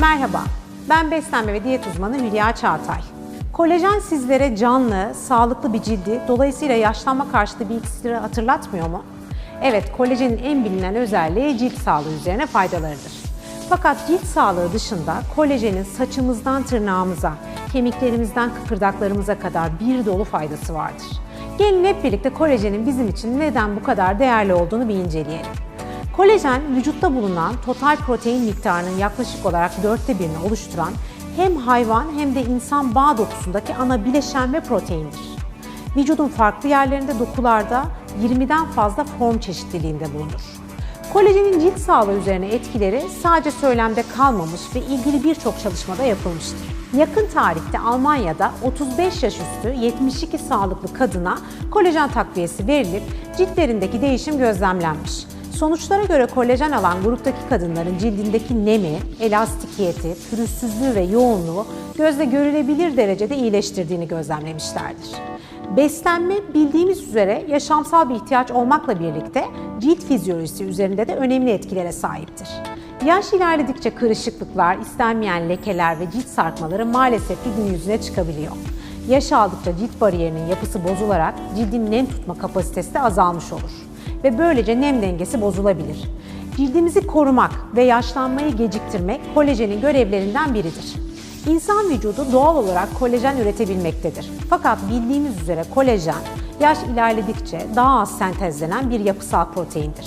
Merhaba, ben beslenme ve diyet uzmanı Hülya Çağatay. Kolajen sizlere canlı, sağlıklı bir cildi, dolayısıyla yaşlanma karşıtı bir iksiri hatırlatmıyor mu? Evet, kolajenin en bilinen özelliği cilt sağlığı üzerine faydalarıdır. Fakat cilt sağlığı dışında kolajenin saçımızdan tırnağımıza, kemiklerimizden kıkırdaklarımıza kadar bir dolu faydası vardır. Gelin hep birlikte kolajenin bizim için neden bu kadar değerli olduğunu bir inceleyelim. Kolajen vücutta bulunan total protein miktarının yaklaşık olarak dörtte birini oluşturan hem hayvan hem de insan bağ dokusundaki ana bileşen ve proteindir. Vücudun farklı yerlerinde dokularda 20'den fazla form çeşitliliğinde bulunur. Kolajenin cilt sağlığı üzerine etkileri sadece söylemde kalmamış ve ilgili birçok çalışmada yapılmıştır. Yakın tarihte Almanya'da 35 yaş üstü 72 sağlıklı kadına kolajen takviyesi verilip ciltlerindeki değişim gözlemlenmiş. Sonuçlara göre kolajen alan gruptaki kadınların cildindeki nemi, elastikiyeti, pürüzsüzlüğü ve yoğunluğu gözle görülebilir derecede iyileştirdiğini gözlemlemişlerdir. Beslenme bildiğimiz üzere yaşamsal bir ihtiyaç olmakla birlikte cilt fizyolojisi üzerinde de önemli etkilere sahiptir. Yaş ilerledikçe kırışıklıklar, istenmeyen lekeler ve cilt sarkmaları maalesef ki gün yüzüne çıkabiliyor. Yaş aldıkça cilt bariyerinin yapısı bozularak cildin nem tutma kapasitesi de azalmış olur ve böylece nem dengesi bozulabilir. Cildimizi korumak ve yaşlanmayı geciktirmek kolajenin görevlerinden biridir. İnsan vücudu doğal olarak kolajen üretebilmektedir. Fakat bildiğimiz üzere kolajen yaş ilerledikçe daha az sentezlenen bir yapısal proteindir.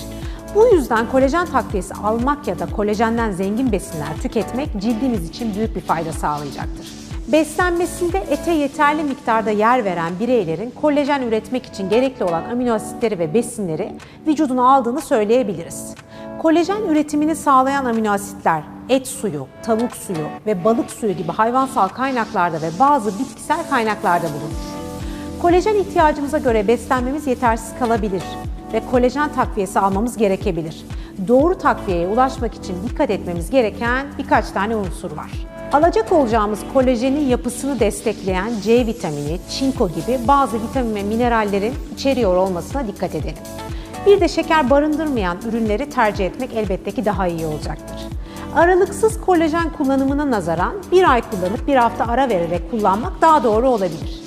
Bu yüzden kolajen takviyesi almak ya da kolajenden zengin besinler tüketmek cildimiz için büyük bir fayda sağlayacaktır. Beslenmesinde ete yeterli miktarda yer veren bireylerin kolajen üretmek için gerekli olan amino asitleri ve besinleri vücuduna aldığını söyleyebiliriz. Kolajen üretimini sağlayan amino asitler et suyu, tavuk suyu ve balık suyu gibi hayvansal kaynaklarda ve bazı bitkisel kaynaklarda bulunur. Kolajen ihtiyacımıza göre beslenmemiz yetersiz kalabilir ve kolajen takviyesi almamız gerekebilir. Doğru takviyeye ulaşmak için dikkat etmemiz gereken birkaç tane unsur var. Alacak olacağımız kolajenin yapısını destekleyen C vitamini, çinko gibi bazı vitamin ve minerallerin içeriyor olmasına dikkat edelim. Bir de şeker barındırmayan ürünleri tercih etmek elbette ki daha iyi olacaktır. Aralıksız kolajen kullanımına nazaran bir ay kullanıp bir hafta ara vererek kullanmak daha doğru olabilir.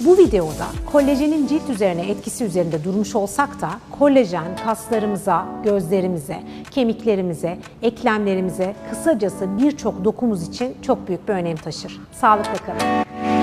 Bu videoda kolajenin cilt üzerine etkisi üzerinde durmuş olsak da kolajen kaslarımıza, gözlerimize, kemiklerimize, eklemlerimize, kısacası birçok dokumuz için çok büyük bir önem taşır. Sağlıkla kalın.